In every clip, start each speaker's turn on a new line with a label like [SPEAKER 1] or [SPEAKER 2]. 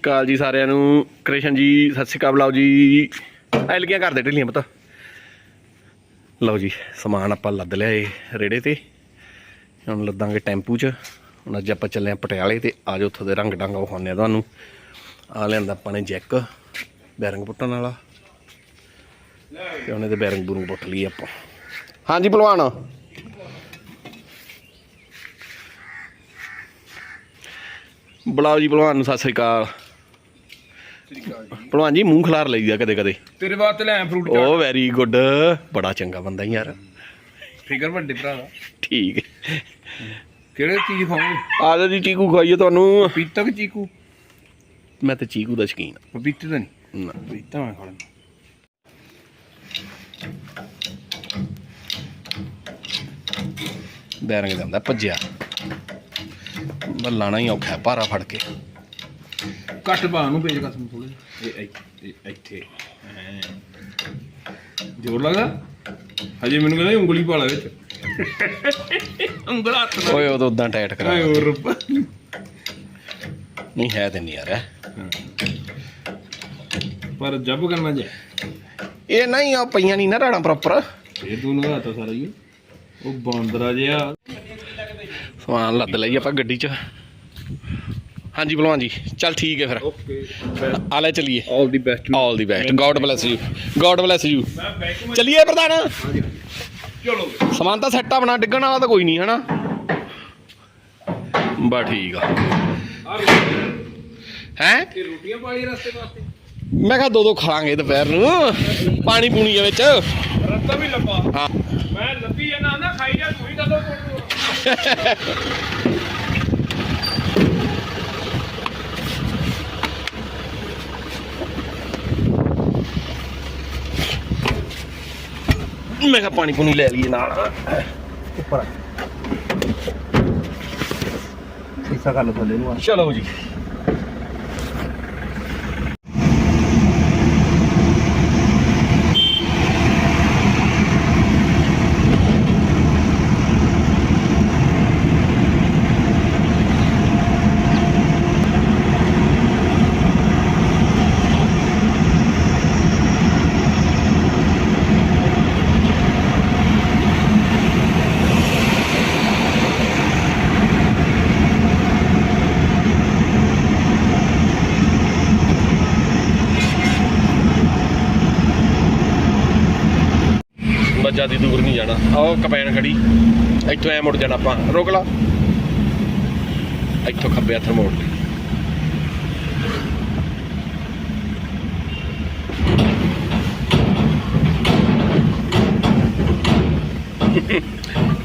[SPEAKER 1] ਅਕਾਲ ਜੀ ਸਾਰਿਆਂ ਨੂੰ। ਕ੍ਰਿਸ਼ਨ ਜੀ ਸਤਿ ਸ਼੍ਰੀ ਅਕਾਲ ਬੁਲਾਓ ਜੀ। ਐਲਗੀਆਂ ਕਰਦੇ ਢਿੱਲੀਆਂ ਪਤਾ। ਲਓ ਜੀ ਸਮਾਨ ਆਪਾਂ ਲੱਦ ਲਿਆ ਏ ਰੇੜੇ ਤੇ। ਹੁਣ ਲੱਦਾਂਗੇ ਟੈਂਪੂ 'ਚ। ਹੁਣ ਅੱਜ ਆਪਾਂ ਚੱਲੇ ਆ ਪਟਿਆਲੇ ਤੇ। ਆਜੋ ਉੱਥੋਂ ਦੇ ਰੰਗ ਡੰਗ ਵਿਖਾਉਂਦੇ ਆ ਤੁਹਾਨੂੰ। ਆ ਲਿਆਂਦਾ ਆਪਾਂ ਨੇ ਜੈਕ ਬੈਰਿੰਗ ਪੁੱਟਣ ਵਾਲਾ। ਤੇ ਉਹਨੇ ਤੇ ਬੈਰਿੰਗ ਬੂਰਿੰਗ ਪੁੱਟ ਲਈ ਆਪਾਂ। ਹਾਂਜੀ ਭਲਵਾਨ ਬੁਲਾਓ ਜੀ ਭਲਵਾਨ ਨੂੰ ਸਤਿ ਸ੍ਰੀ ਅਕਾਲ। ਭਲਵਾਨ ਜੀ ਮੂੰਹ ਖਲਾਰ ਲਈਦਾ ਕਦੇ ਕਦੇ।
[SPEAKER 2] ਤੇਰੇ ਵਾਸਤੇ ਲੈ ਫਰੂਟ
[SPEAKER 1] ਓ ਵੈਰੀ ਗੁੱਡ ਬੜਾ ਚੰਗਾ ਬੰਦਾ ਯਾਰ।
[SPEAKER 2] ਫਿਕਰ ਵੱਡੇ ਭਰਾ ਦਾ।
[SPEAKER 1] ਠੀਕ।
[SPEAKER 2] ਕਿਹੜੇ ਚੀਜ਼ ਖਾਓਗੇ?
[SPEAKER 1] ਆ ਜਾ ਜੀ ਚੀਕੂ ਖਾਈਏ ਤੁਹਾਨੂੰ।
[SPEAKER 2] ਪਪੀਤਾ ਕਿ ਚੀਕੂ?
[SPEAKER 1] ਮੈਂ ਤੇ ਚੀਕੂ ਦਾ ਸ਼ਕੀਨ
[SPEAKER 2] ਪਪੀਤੇ ਤਾਂ ਨਹੀਂ?
[SPEAKER 1] ਨਾ।
[SPEAKER 2] ਪਪੀਤਾ ਮੈਂ ਖਾਣਾ
[SPEAKER 1] ਬੈਰੰਗ ਜਾਂਦਾ ਭੱਜਿਆ। ਮੈਂ ਲਾਣਾ ਹੀ ਔਖਾ ਭਾਰਾ ਫੜ ਕੇ।
[SPEAKER 2] ਕੱਟ ਪਾ ਨੂੰ ਪੇਜ ਕਸਮ ਥੋੜੇ ਇਹ ਇੱਥੇ- ਇਹ ਇੱਥੇ ਐਂ। ਜ਼ੋਰ ਲੱਗਾ ਹਜੇ ਮੈਨੂੰ ਕਹਿੰਦਾ ਉਂਗਲੀ ਪਾ ਲੈ ਵਿੱਚ। ਉਂਗਲ ਹੱਥ ਨਾਲ।
[SPEAKER 1] ਓਏ ਉਦੋਂ ਉਦਾਂ ਟਾਈਟ ਕਰਾ
[SPEAKER 2] ਆਏ ਹੋਰ ਰੱਬਾ।
[SPEAKER 1] ਨਹੀਂ ਹੈ ਤੇ ਨਹੀਂ ਯਾਰ।
[SPEAKER 2] ਪਰ ਜੱਬ ਕਰਨਾ ਜੇ।
[SPEAKER 1] ਇਹ ਨਹੀਂ ਆ ਪਈਆਂ ਨਹੀਂ ਨਾ ਰਾੜਾਂ ਪ੍ਰੋਪਰ
[SPEAKER 2] ਇਹ ਤੂੰ ਨਗਾਤਾ ਸਾਰਾ ਹੀ। ਉਹ ਬਾਂਦਰਾ ਜਿਹਾ।
[SPEAKER 1] ਸਮਾਨ ਲੱਦ ਲਈ ਆਪਾਂ ਗੱਡੀ 'ਚ। ਹਾਂਜੀ ਭਲਵਾਨ ਜੀ ਚੱਲ ਠੀਕ ਹੈ ਫਿਰ।
[SPEAKER 2] ਓਕੇ
[SPEAKER 1] ਆ ਲੈ ਚਲੀਏ।
[SPEAKER 2] All the best
[SPEAKER 1] all the best God bless you God bless you ਚਲਿਏ ਪ੍ਰਧਾਨ।
[SPEAKER 2] ਚਲੋ
[SPEAKER 1] ਸਮਾਨ ਤਾਂ ਸੈੱਟ ਆਪਣਾ ਡਿੱਗਣ ਵਾਲਾ ਤਾਂ ਕੋਈ ਨਹੀਂ ਹਨਾ? ਬਾ ਠੀਕ ਆ। ਹੈ?
[SPEAKER 2] ਇਹ ਰੋਟੀਆਂ ਪਾਲੀ ਰਸਤੇ ਵਾਸਤੇ?
[SPEAKER 1] ਮੈਂ ਕਿਹਾ ਦੋ ਦੋ ਖਾਵਾਂਗੇ ਦੁਪਹਿਰ ਨੂੰ। ਪਾਣੀ ਪੂਣੀ ਦੇ ਵਿੱਚ।
[SPEAKER 2] ਰਸਤਾ ਵੀ ਲੰਬਾ।
[SPEAKER 1] ਹਾਂ।
[SPEAKER 2] ਮੈਂ ਲੱਭੀ ਜਾਂਦਾ ਨਾ ਖਾਈ ਜਾ ਤੂੰ ਹੀ ਕਦੋਂ
[SPEAKER 1] ਮੈਂ ਕਿਹਾ ਪਾਣੀ ਪੂਣੀ ਲੈ ਲਈਏ ਨਾਲ।
[SPEAKER 2] ਉੱਪਰ ਹਿੱਸਾ ਕਰ ਲੋ ਥੱਲੇ ਨੂੰ
[SPEAKER 1] ਚਲੋ ਜੀ ਬਸ ਜ਼ਿਆਦਾ ਦੂਰ ਨਹੀਂ ਜਾਣਾ ਆਹ ਕਪੈਨ ਖੜੀ। ਇੱਥੋਂ ਐ ਮੁੜ ਜਾਣਾ ਆਪਾਂ। ਰੋਕ ਲਾ। ਇੱਥੋਂ ਖੱਬੇ ਹੱਥ ਮੋੜ ਲਈ।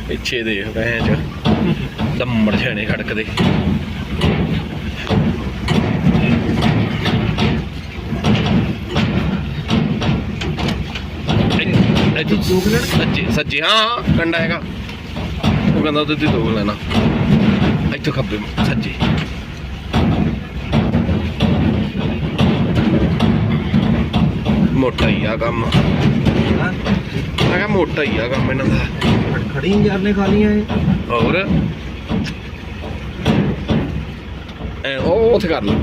[SPEAKER 1] ਪਿੱਛੇ ਦੇਖ ਬਹਿ ਚ ਦੰਮੜ ਛਾਣੇ ਖੜਕਦੇ। ਇੱਥੇ ਸੱਜੇ ਸੱਜੇ ਹਾਂ ਹਾਂ ਕੰਡਾ ਹੈਗਾ। ਉਹ ਕਹਿੰਦਾ ਉਹਦੇ ਤੇ ਦੋ ਲੈਣਾ। ਇੱਥੋਂ ਖੱਬੇ ਸੱਜੇ। ਮੋਟਾ ਹੀ ਆ ਕੰਮ। ਮੈਂ ਕਿਹਾ ਮੋਟਾ ਹੀ ਆ ਕੰਮ ਇਹਨਾਂ ਦਾ।
[SPEAKER 2] ਖੜੀ ਯਾਰ ਨੇ ਖਾ ਲੀਆਂ ਇਹ
[SPEAKER 1] ਹੋਰ? ਐ ਉਹ ਉੱਥੇ ਕਰ ਲਾ।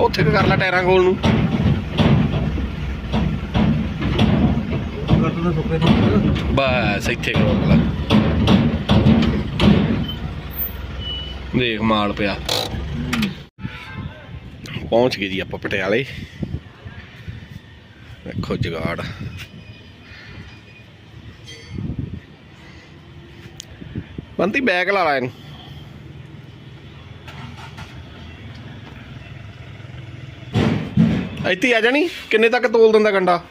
[SPEAKER 1] ਉੱਥੇ ਕਰ ਲਾ ਟਾਇਰਾਂ ਕੋਲ ਨੂੰ।
[SPEAKER 2] ਦਾ ਸੁੱਕੇ ਤੋਂ
[SPEAKER 1] ਬਸ, ਇੱਥੇ ਰੋਕ ਲਾ ਦੇਖ ਮਾਲ ਪਿਆ। ਪਹੁੰਚ ਗਏ ਜੀ ਆਪਾਂ ਪਟਿਆਲੇ। ਵੇਖੋ ਜਗਾੜ। ਬੰਤੀ ਬੈਗ ਲਾ ਲਾ ਇਹਨੂੰ। ਇੱਥੇ ਆ ਜਾਣੀ? ਕਿੰਨੇ ਤੱਕ ਤੋਲ ਦਿੰਦਾ ਗੰਡਾ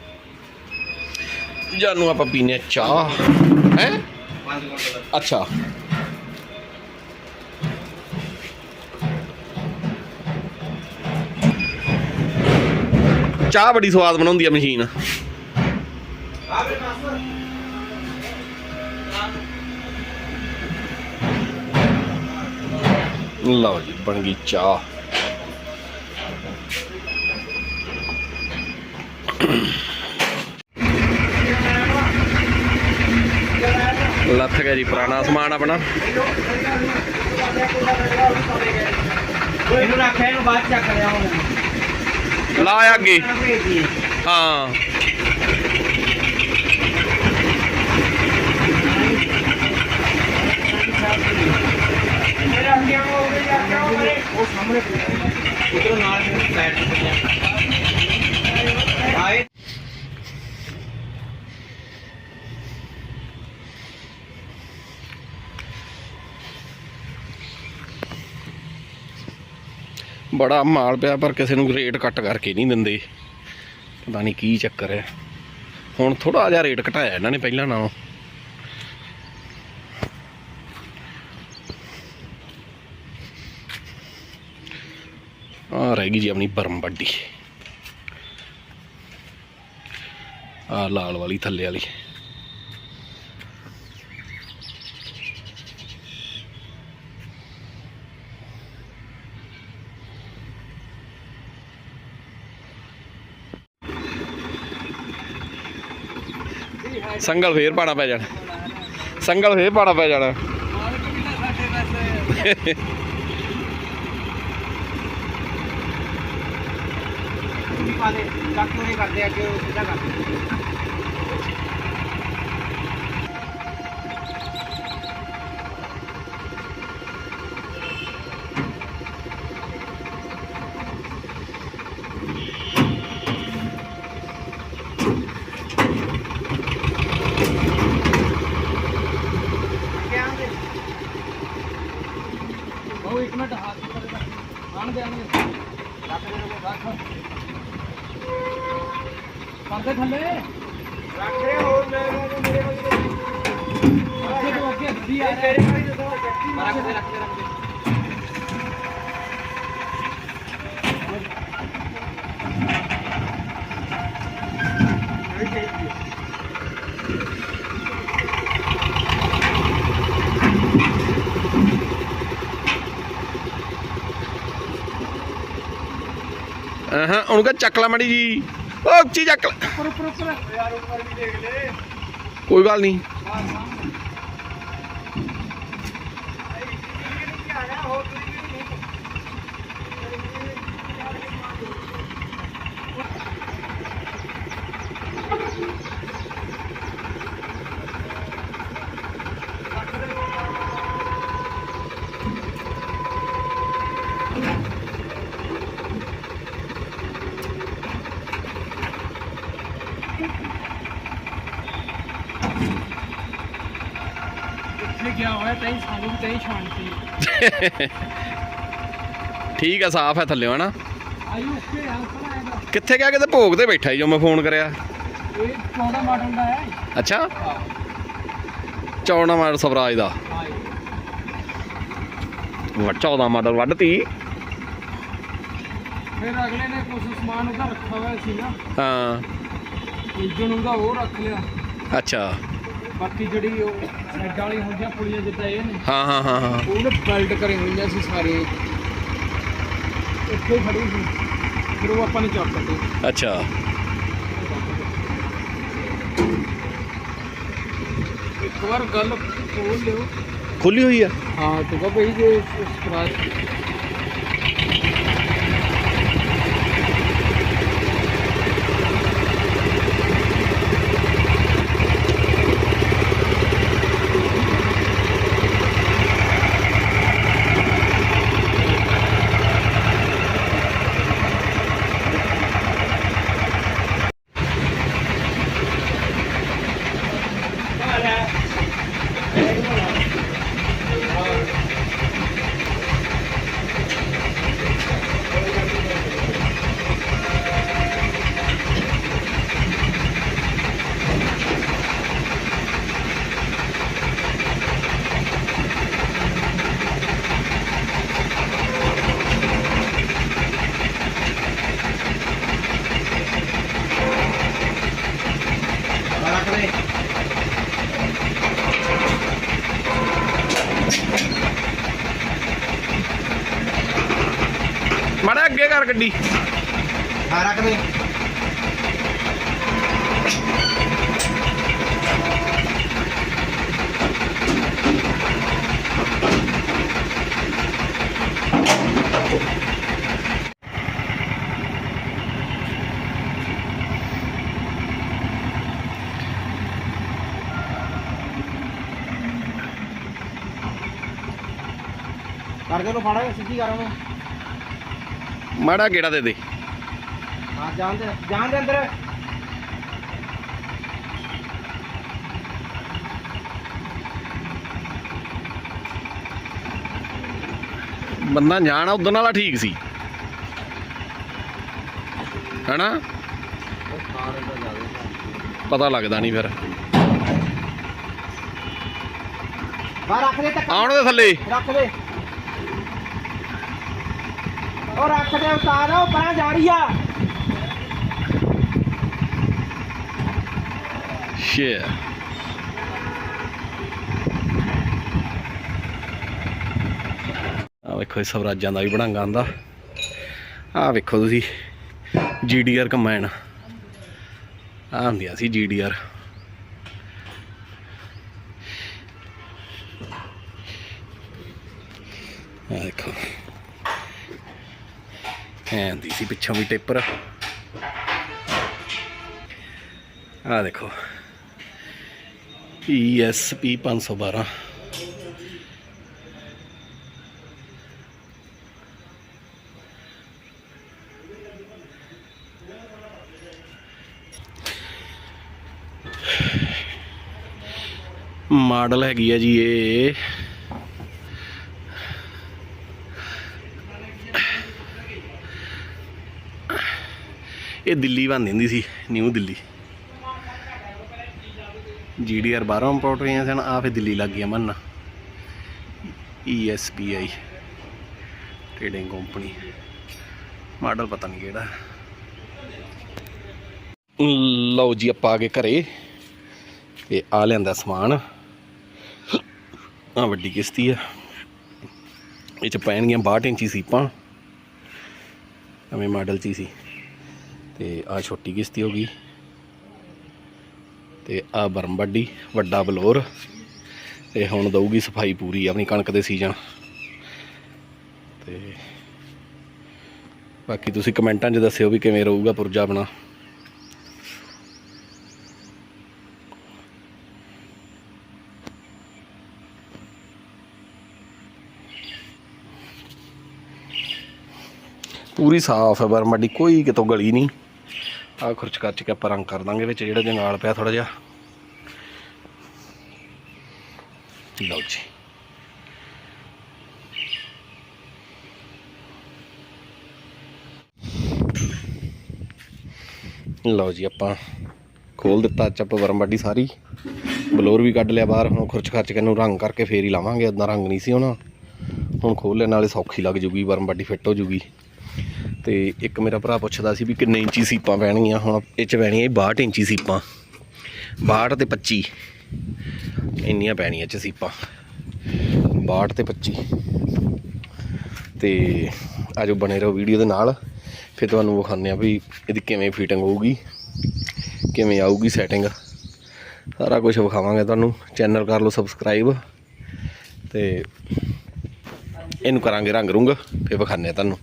[SPEAKER 1] ਜਾਨੂੰ ਆਪਾਂ ਪੀਨੇ ਚਾਹ। ਹੈ? ਅੱਛਾ। ਚਾਹ ਬੜੀ ਸਵਾਦ ਬਣਾਉਂਦੀ ਆ ਮਸ਼ੀਨ। ਲਓ ਜੀ, ਬਣ ਗਈ ਚਾਹ। ਲੱਥ ਗਿਆ ਜੀ ਪੁਰਾਣਾ ਸਮਾਨ ਆਪਣਾ।
[SPEAKER 3] ਇਹਨੂੰ ਰੱਖਿਆ ਇਹਨੂੰ ਬਾਅਦ ਚ ਚੱਕ ਲਿਆ ਹੁਣ।
[SPEAKER 1] ਲਾ ਅੱਗੇ।
[SPEAKER 3] ਭੇਜ ਦਈਏ।
[SPEAKER 1] ਹਾਂ
[SPEAKER 3] ਮੇਰੇ ਅੱਗੇ ਹੋ ਗਏ ਜਾ ਕੇ ਉਹ ਮੇਰੇ ਉਹ ਸਾਹਮਣੇ ਉਧਰੋਂ ਨਾਲ ਸਾਈਡ ਤੇ ਪਿਆ ਆਏ
[SPEAKER 1] ਬੜਾ ਮਾਲ ਪਿਆ, ਪਰ ਕਿਸੇ ਨੂੰ ਰੇਟ ਕੱਟ ਕਰਕੇ ਨਹੀਂ ਦਿੰਦੇ। ਪਤਾ ਨਹੀਂ ਕੀ ਚੱਕਰ ਹੈ। ਹੁਣ ਥੋੜਾ ਜਿਹਾ ਰੇਟ ਘਟਾਇਆ ਇਹਨਾਂ ਨੇ ਪਹਿਲਾਂ ਨਾਲੋਂ। ਆ ਰਹਿ ਗਈ ਜੀ ਆਪਣੀ ਬਰਮ ਵੱਡੀ। ਆ ਲਾਲ ਵਾਲੀ ਥੱਲੇ ਵਾਲੀ। ਸੰਗਲ ਫੇਰ ਪਾਣਾ ਪੈ ਜਾਣਾ। ਸੰਗਲ ਫੇਰ ਪਾਣਾ ਪੈ ਜਾਣਾ।
[SPEAKER 3] ਪਾ ਦੇ ਇਹ ਕਰਦੇ ਅੱਗੇ ਉਹ ਸਿੱਧਾ ਕਰ ਦੇ ਉਹ ਇੱਕ ਮਿੰਟ ਹੱਥ ਕਰ ਆਣ ਦੇ ਆਣ ਦੇ ਰੱਖ ਦੇ ਨੂੰ ਰੱਖ ਕਰਦੇ ਥੱਲੇ ਰੱਖ ਦੇ ਹੋਰ ਲੈ ਲੈ ਮੇਰੇ ਕੋਲ ਅੱਗੇ ਤੋਂ ਅੱਗੇ ਅੱਧੀ ਆ ਤੇਰੇ ਕੋਲ ਜਦੋਂ ਰੱਖ ਦੇ ਰੱਖ ਦੇ ਰੱਖ ਦੇ
[SPEAKER 1] ਹਾਂ ਉਹਨੂੰ ਕਹ ਚੱਕ ਲੈ ਮੜੀ ਜੀ। ਉਹ ਉੱਚੀ ਚੱਕ ਲੈ।
[SPEAKER 3] ਉੱਪਰ ਉੱਪਰ ਉੱਪਰ। ਯਾਰ ਉੱਪਰ ਵੀ ਦੇਖ ਲੈ
[SPEAKER 1] ਕੋਈ ਗੱਲ ਨਹੀਂ।
[SPEAKER 3] ਹਾਂ ਸਾਹਮਣੇ ਇੱਥੇ ਗਿਆ ਹੋਇਆ ਤੈਂ ਸਾਨੂੰ ਵੀ ਤੈਂ ਸ਼ਾਂਤੀ
[SPEAKER 1] ਠੀਕ ਆ ਸਾਫ਼ ਹੈ ਥੱਲੇ ਹਨਾ? ਕਿੱਥੇ ਗਿਆ? ਕਿਤੇ ਭੋਗ ਤੇ ਬੈਠਾ ਜੋ ਮੈਂ ਫੋਨ ਕਰਿਆ।
[SPEAKER 3] ਇਹ ਚੌੜਾ ਮਾਡਲ ਦਾ ਹੈ।
[SPEAKER 1] ਅੱਛਾ? ਚੌੜਾ ਮਾਡਲ ਸਵਰਾਜ ਦਾ।
[SPEAKER 3] ਆਏ
[SPEAKER 1] ਵਾ 14 ਮਾਡਲ ਵੱਢਤੀ।
[SPEAKER 3] ਫਿਰ ਅਗਲੇ ਨੇ ਕੁਝ ਸਮਾਨ ਉਹਦਾ ਰੱਖਾ ਹੋਇਆ ਸੀ ਨਾ।
[SPEAKER 1] ਹਾਂ।
[SPEAKER 3] ਇੰਜਨ ਉਹਦਾ ਉਹ ਰੱਖ ਲਿਆ।
[SPEAKER 1] ਅੱਛਾ।
[SPEAKER 3] ਬਾਕੀ ਜਿਹੜੀ ਉਹ ਸਾਈਡਾਂ ਵਾਲੀ ਹੁੰਦੀਆਂ ਪੁਲੀਆਂ ਜਿੱਦਾਂ ਇਹ ਨੇ
[SPEAKER 1] ਹਾਂ ਹਾਂ ਹਾਂ ਹਾਂ।
[SPEAKER 3] ਉਹਨੇ ਬੈਲਟ ਕਰੇ ਹੋਈਆਂ ਸੀ ਸਾਰੇ ਇੱਥੇ ਖੜੀ ਸੀ ਫਿਰ ਉਹ ਆਪਾਂ ਨੇ ਚੱਕ ਦਿੱਤੇ।
[SPEAKER 1] ਅੱਛਾ।
[SPEAKER 3] ਇੱਕ ਵਾਰ ਗੱਲ ਖੋਲ ਲਿਓ।
[SPEAKER 1] ਖੁੱਲੀ ਹੋਈ ਆ?
[SPEAKER 3] ਹਾਂ ਤੂੰ ਕਹ ਭਈ ਜੇ ਸਕਰਾਚ
[SPEAKER 1] ਮਾੜਾ ਅੱਗੇ ਕਰ ਗੱਡੀ
[SPEAKER 3] ਹਾਂ ਰੱਖ ਦੇ ਕਰ ਦੇ ਲੋ ਫੜਾ ਸਿੱਧੀ ਕਰ ਉਹਨੂੰ।
[SPEAKER 1] ਮਾੜਾ ਗੇੜਾ ਦੇ ਦੇ।
[SPEAKER 3] ਹਾਂ ਜਾਣ ਦੇ ਜਾਣ ਦੇ ਅੰਦਰ।
[SPEAKER 1] ਬੰਦਾ ਜਾਣਾ ਉਦੋਂ ਵਾਲਾ ਠੀਕ ਸੀ। ਹੈਨਾ? ਪਤਾ ਲੱਗਦਾ ਨਹੀਂ ਫਿਰ।
[SPEAKER 3] ਬਾਹਰ ਰੱਖ ਦੇ ਤੱਕ
[SPEAKER 1] ਆਉਣ ਦੇ ਥੱਲੇ।
[SPEAKER 3] ਰੱਖ ਦੇ। ਉਹ ਰੱਖ ਦੇ ਉਤਾਰ ਉਹ ਪਰਾਂ ਜਾ ਰਹੀ ਆ।
[SPEAKER 1] ਸ਼ੇ ਆ ਵੇਖੋ ਇਹ ਸਵਰਾਜਾਂ ਦਾ ਵੀ ਬਣਾਂਗਾ ਆਂਦਾ। ਆ ਵੇਖੋ ਤੁਸੀਂ ਜੀਡੀਆਰ ਕੰਬਾਈਨ ਆ ਹੁੰਦੀਆਂ ਸੀ ਜੀਡੀਆਰ ਆ ਦੇਖੋ ਐਂ ਸੀ ਪਿੱਛੋਂ ਵੀ ਟੇਪਰ। ਆ ਦੇਖੋ। ESP 512 ਮਾਡਲ ਹੈਗੀ ਆ ਜੀ ਇਹ। ਇਹ ਦਿੱਲੀ ਬਣ ਹੁੰਦੀ ਸੀ ਨਿਊ ਦਿੱਲੀ। GDR 12 ਇੰਪੋਰਟ ਹੋਈਆਂ ਸਨ ਆ ਫੇ ਦਿੱਲੀ ਲੱਗ ਗਿਆ ਮੰਨ ESPI ਟ੍ਰੇਡਿੰਗ ਕੰਪਨੀ ਮਾਡਲ ਪਤਾ ਨਹੀਂ ਕਿਹੜਾ। ਲਓ ਜੀ, ਆਪਾਂ ਆ ਗਏ ਘਰੇ। ਤੇ ਆ ਲਿਆਂਦਾ ਸਮਾਨ। ਆ ਵੱਡੀ ਕਿਸ਼ਤੀ ਆ। ਇਹ ਚ ਪੈਣਗੀਆਂ 62 ਇੰਚੀ ਸੀਪਾਂ। ਨਵੇਂ ਮਾਡਲ ਚ ਹੀ ਸੀ। ਤੇ ਆ ਛੋਟੀ ਕਿਸ਼ਤੀ ਹੋ ਗਈ। ਤੇ ਆ ਬਰਮਬੱਡੀ ਵੱਡਾ ਬਲੋਰ ਤੇ ਹੁਣ ਦਊਗੀ ਸਫ਼ਾਈ ਪੂਰੀ, ਆਪਣੀ ਕਣਕ ਦੇ ਸੀਜ਼ਨ। ਤੇ ਬਾਕੀ ਤੁਸੀਂ ਕਮੈਂਟਾਂ 'ਚ ਦੱਸਿਓ ਵੀ ਕਿਵੇਂ ਰਹੂਗਾ ਪੁਰਜਾ ਆਪਣਾ। ਪੂਰੀ ਸਾਫ਼ ਹੈ ਬਰਮਬੱਡੀ ਕੋਈ ਕਿਤੋਂ ਗਲੀ ਨਹੀਂ। ਆ ਖੁਰਚ ਕੱਚ ਕੇ ਆਪਾਂ ਰੰਗ ਕਰ ਦਾਂਗੇ ਵਿੱਚ, ਜਿਹੜਾ ਜੇ ਨਾਲ ਪਿਆ ਥੋੜਾ ਜਿਹਾ। ਲਓ ਜੀ। ਲਓ ਜੀ, ਆਪਾਂ ਖੋਲ ਦਿੱਤਾ ਚ ਆਪਾਂ ਵਰਮ ਬਾਡੀ ਸਾਰੀ। ਬਲੋਰ ਵੀ ਕੱਢ ਲਿਆ ਬਾਹਰ, ਹੁਣ ਖੁਰਚ ਖਰਚ ਕੇ ਨੂੰ ਰੰਗ ਕਰਕੇ ਫੇਰ ਹੀ ਲਾਵਾਂਗੇ ਉਦਾਂ ਰੰਗ ਨਹੀਂ ਸੀ ਹੋਣਾ। ਹੁਣ ਖੋਲ ਲੈਣ ਨਾਲੇ ਸੌਖੀ ਲੱਗ ਜੂਗੀ ਵਰਮਬਾਡੀ ਫਿੱਟ ਹੋ ਜੂਗੀ। ਤੇ ਇੱਕ ਮੇਰਾ ਭਰਾ ਪੁੱਛਦਾ ਸੀ ਵੀ ਕਿੰਨੇ ਇੰਚੀ ਸੀਪਾਂ ਪੈਣਗੀਆਂ ਹੁਣ ਇਹ ਚ ਪੈਣੀਆਂ 62 ਇੰਚੀ ਸੀਪਾਂ। 62 ਤੇ 25 ਇੰਨੀਆਂ ਪੈਣੀਆਂ ਚ ਸੀਪਾਂ। 62 ਤੇ 25 ਤੇ ਆਜੋ ਬਣੇ ਰਹੋ ਵੀਡੀਓ ਦੇ ਨਾਲ। ਫਿਰ ਤੁਹਾਨੂੰ ਵਿਖਾਉਂਦੇ ਆ ਵੀ ਇਹਦੀ ਕਿਵੇਂ ਫਿਟਿੰਗ ਹੋਊਗੀ, ਕਿਵੇਂ ਆਊਗੀ ਸੈਟਿੰਗ ਸਾਰਾ ਕੁਝ ਵਿਖਾਵਾਂਗੇ ਤੁਹਾਨੂੰ। ਚੈਨਲ ਕਰ ਲਓ ਸਬਸਕ੍ਰਾਈਬ ਤੇ ਇਹਨੂੰ ਕਰਾਂਗੇ ਰੰਗ ਰੁੰਗ ਫਿਰ ਵਿਖਾਉਂਦੇ ਆ ਤੁਹਾਨੂੰ।